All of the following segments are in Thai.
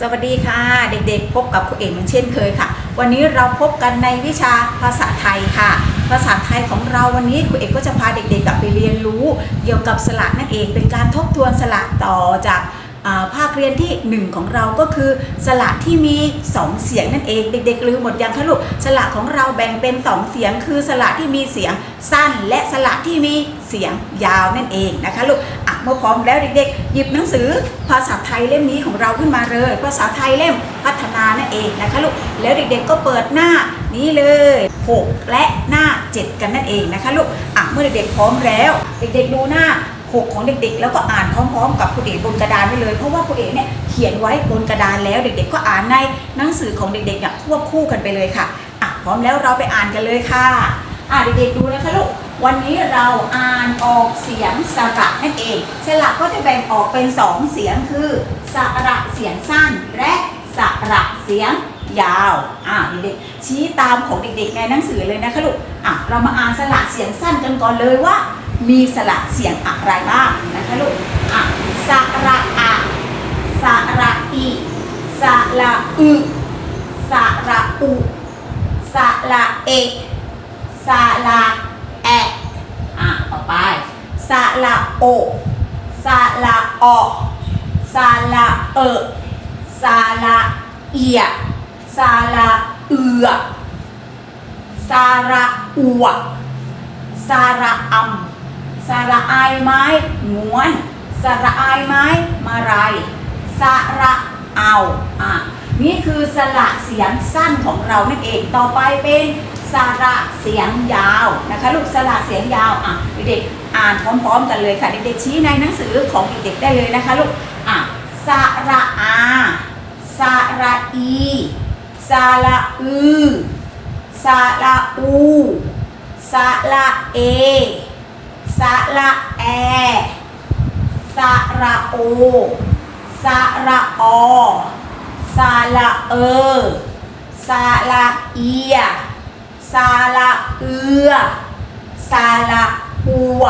สวัสดีค่ะ เด็กๆ พบกับครูเอกเหมือนเช่นเคยค่ะ วันนี้เราพบกันในวิชาภาษาไทยค่ะ ภาษาไทยของเราวันนี้ครูเอกก็จะพาเด็กๆกลับไปเรียนรู้ เกี่ยวกับสระนั่นเอง เป็นการทบทวนสระต่อจากภาคเรียนที่ 1 ของเราก็คือสระที่มี 2 เสียงนั่นเอง เด็กๆลืมหมดยังคะลูกสระของเราแบ่งเป็น 2 เสียง คือสระที่มีเสียงสั้น และสระที่มีเสียงยาวนั่นเองนะคะลูกอะเมื่อพร้อมแล้วเด็กๆ หยิบหนังสือ ภาษาไทยเล่มนี้ของเราขึ้นมาเลย ภาษาไทยเล่มพัฒนานั่นเองนะคะลูกแล้วเด็กๆก็เปิดหน้านี้เลย 6 และหน้า 7 กันนั่นเองนะคะลูกอะเมื่อเด็กๆพร้อมแล้ว เด็กๆดูหน้า 6 ของเด็กๆ แล้วก็อ่านพร้อมๆ กับคุณเอกบนกระดานไปเลย เพราะว่าคุณเอกเนี่ยเขียนไว้บนกระดานแล้วเด็กๆ ก็อ่านในหนังสือของเด็กๆเนี่ยควบคู่กันไปเลยค่ะอะพร้อมแล้วเราไปอ่านกันเลยค่ะอะเด็กๆดูนะคะลูก วันนี้เราอ่านออกเสียงสระนั่นเองสระก็จะแบ่งออกเป็น2เสียงคือสระเสียงสั้นและสระเสียงยาวอะเด็กๆชี้ตามของเด็กๆในหนังสือเลยนะคะลูกอะเรามาอ่านสระเสียงสั้นกันก่อนเลยว่า มีสระเสียงอะไรบ้างนะคะลูกอะสระอะสระอีสระอึสระอุสระเอสระ แอะอะต่อไปสระโอสระออสระเอสระเอียสระเอือสระอัวสระอำสระอายไม้ม้วนสระอายไม้มาลายสระเอาอะนี่คือสระเสียงสั้นของเรานั่นเองต่อไปเป็น ระเสียงยาวนะคะลูกสระเสียงยาวอะเด็กๆอ่านพร้อมๆกันเลยค่ะเด็กๆชี้ในหนังสือของเด็กๆได้เลยนะคะลูกอะสระอาสระอีสระอือสระอูสระเอสระแอสระโอสระอสระเออสระเอีย สระเอือสระอัว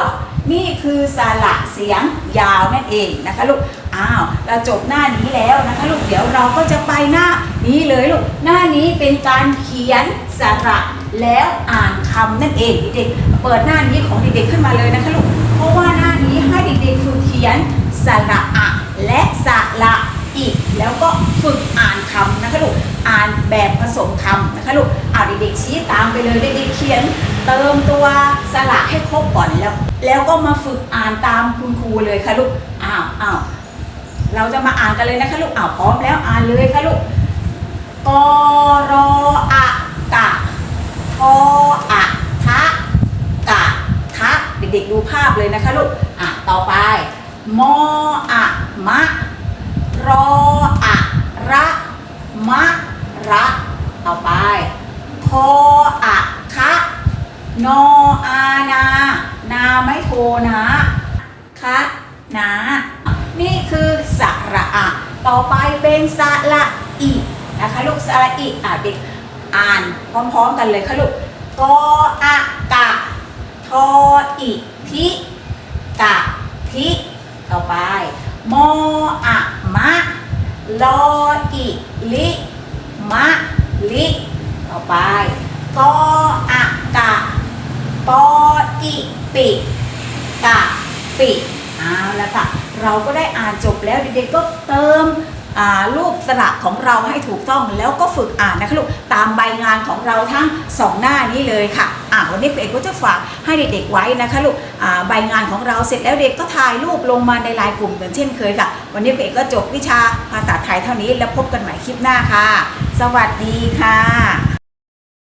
นี่คือสระเสียงยาวนั่นเองนะคะลูก อ้าว เราจบหน้านี้แล้วนะคะลูก เดี๋ยวเราก็จะไปหน้านี้เลยลูก หน้านี้เป็นการเขียนสระแล้วอ่านคำนั่นเองเด็กๆ เปิดหน้านี้ของเด็กๆขึ้นมาเลยนะคะลูก เพราะว่าหน้านี้ให้เด็กๆฝึกเขียนสระอะและสระอีก แล้วก็ฝึกอ่านคำนะคะลูกานแบบผสมคำนะคะลูกเอาเด็กๆชี้ตามไปเลยเด็กๆเขียน เติมตัวสระให้ครบก่อนแล้ว แล้วก็มาฝึกอ่านตามคุณครูเลยค่ะลูกอ้าวอ้าวเราจะมาอ่านกันเลยนะคะลูกอ้าวพร้อมแล้วอ่านเลยค่ะลูกกรออะกะทออะทะกะทะเด็กๆดูภาพเลยนะคะลูกอะต่อไปมออะมะรออะระมะ ระต่อไปทออะคะโนอานา นาไม่โทนะคะนะนี่คือสระอะต่อไปเป็นสระอีนะคะลูกสระอีอะเด็กอ่านพร้อมๆกันเลยค่ะลูกกออะกะทออิทิกะทิต่อไปโมอะมะลออิลิ ลิต่อไปกออะกะปออิปิกะปิเอาละค่ะ เราก็ได้อ่านจบแล้วเด็กๆก็เติม รูปสระของเราให้ถูกต้องแล้วก็ฝึกอ่านนะคะลูกตามใบงานของเราทั้งสองหน้านี้เลยค่ะอ่าวันนี้ครูเอกก็จะฝากให้เด็กๆไว้นะคะลูกใบงานของเราเสร็จแล้วเด็กก็ถ่ายรูปลงมาในไลน์กลุ่มเหมือนเช่นเคยค่ะ วันนี้ครูเอกก็จบวิชาภาษาไทยเท่านี้แล้วพบกันใหม่คลิปหน้าค่ะ สวัสดีค่ะ